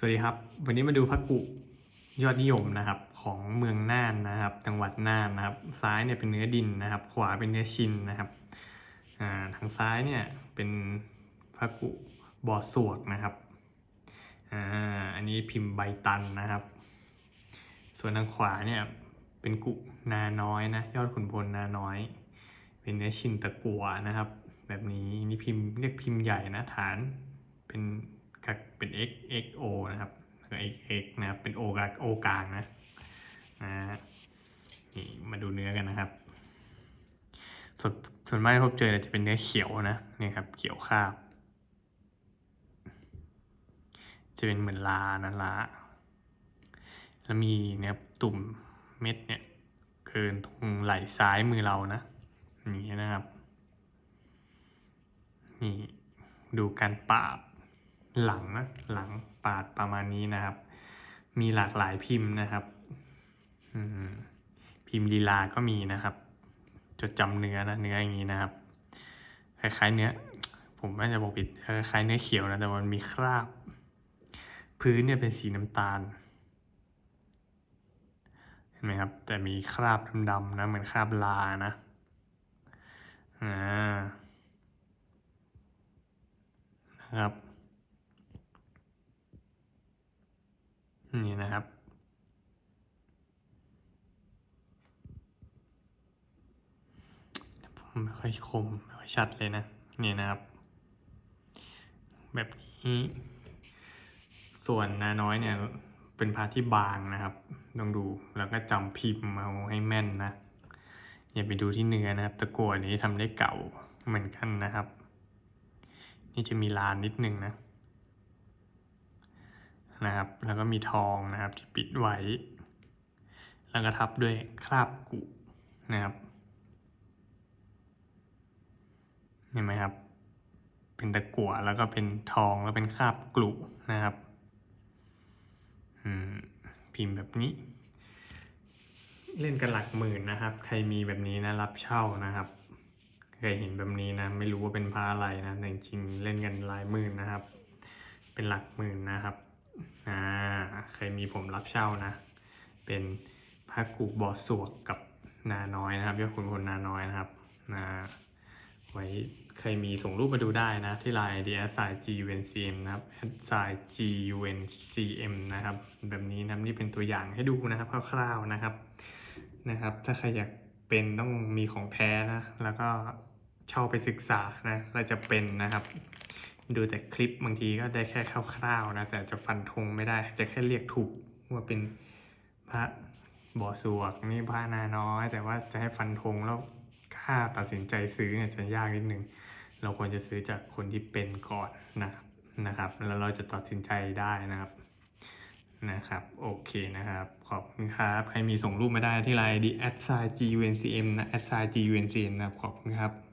สวัสดีครับ วันนี้มาดูพระกุยอดนิยมนะครับของเมืองน่านนะครับ จังหวัดน่านนะครับ ซ้ายเนี่ยเป็นเนื้อดินนะครับ ขวาเป็นเนื้อชินนะครับอ่าทางซ้ายเนี่ยเป็นพระกุบ่อสวกนะครับอ่าอันนี้พิมพ์ใบตันนะครับ ส่วนทางขวาเนี่ยเป็นกุนาน้อยนะ ยอดขุนพลนาน้อย เป็นเนื้อชินตะกัวนะครับ แบบนี้นี่พิมพ์เรียกพิมพ์ใหญ่นะฐานเป็น เป็น x x o นะครับแล้วก็ x x นะครับเป็น o กับ o กลางนะนะนี่มาดูเนื้อกันนะครับ ส่วนส่วนมากที่พบเจอเนี่ยจะเป็นเนื้อเขียวนะนี่ครับเขียวคาบ จะเป็นเหมือนลานะลาแล้วมีเนี่ยตุ่มเม็ดเนี่ยเกินตรงไหล่ซ้ายมือเรานะอย่างนี้นะครับนี่ดูการปาด หลังนะหลังปาดประมาณนี้นะครับ มีหลากหลายพิมพ์นะครับพิมพ์ลีลาก็มีนะครับ จดจำเนื้อนะเนื้ออย่างนี้นะครับ คล้ายๆเนื้อ ผมน่าจะบอกผิดคล้ายๆเนื้อเขียวนะแต่มันมีคราบ พื้นเนี่ยเป็นสีน้ำตาลเห็นไหมครับ แต่มีคราบดำๆนะเหมือนคราบลานะอ่านะครับ นี่นะครับ ผม ไม่ค่อยคม ไม่ค่อยชัดเลยนะ นี่นะครับ แบบนี้ ส่วนนาน้อยเนี่ย เป็นพาที่บางนะครับต้องดูแล้วก็จำพิมพ์เอาให้แม่นนะ อย่าไปดูที่เนื้อนะครับ ตะกั่วนี้ทำได้เก่าเหมือนกันนะครับ นี่จะมีลานนิดนึงนะ นะครับ แล้วก็มีทองนะครับที่ปิดไว้ แล้วก็ทับด้วยคราบกุนะครับ เห็นไหมครับ เป็นตะกั่วแล้วก็เป็นทองแล้วเป็นคราบกลุนะครับพิมพ์แบบนี้ เล่นกันหลักหมื่นนะครับ ใครมีแบบนี้นะรับเช่านะครับเคยเห็นแบบนี้นะ ไม่รู้ว่าเป็นพระอะไรนะแต่จริงเล่นกันหลายหมื่นนะครับ เป็นหลักหมื่นนะครับอ่าใครมีผมรับเช่านะ เป็นพระกุบอสวกกับนาน้อยนะครับยอดขุนพลนาน้อยนะครับนะ ไว้ใครมีส่งรูปมาดูได้นะ ที่ไลน์ d s i g u n c m นะครับ s i g u n c m นะครับ แบบนี้นะนี่เป็นตัวอย่างให้ดูนะครับคร่าวๆนะครับนะครับ ถ้าใครอยากเป็นต้องมีของแท้นะ แล้วก็เช่าไปศึกษานะเราจะเป็นนะครับ ดูแต่คลิปบางทีก็ได้แค่คร่าวๆนะ แต่จะฟันธงไม่ได้ จะแค่เรียกถูกว่าเป็นพระบ่อสวกนี่พระนาน้อย แต่ว่าจะให้ฟันธงแล้ว ถ้าตัดสินใจซื้อเนี่ยจะยากนิดนึง เราควรจะซื้อจากคนที่เป็นก่อนนะครับนะครับ แล้วเราจะตัดสินใจได้นะครับนะครับ โอเคนะครับ ขอบคุณครับ ใครมีส่งรูปมาได้ที่ไลน์ดีแอดไซจีเวนซีเอ็มนะ at s i g u n c m นะครับ ขอบคุณครับ